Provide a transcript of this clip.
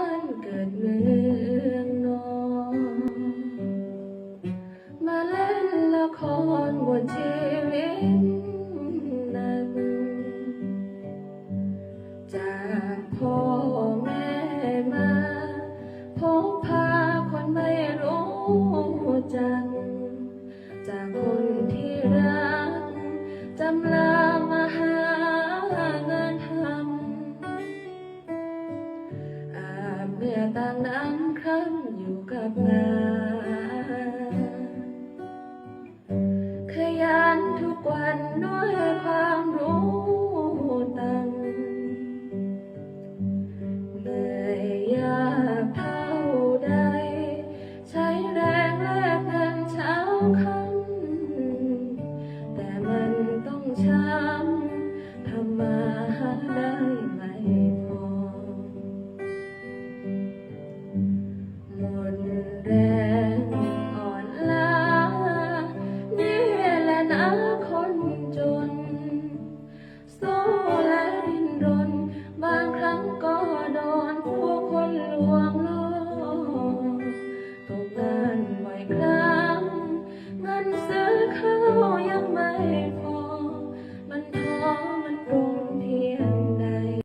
านเกิดเมืองนอนมาเล่นละครบนชีวิตนั้นจากพ่อแม่มาพบพาคนไม่รู้จักจาก เมื่อต่างน้ำครั้งอยู่กับงาน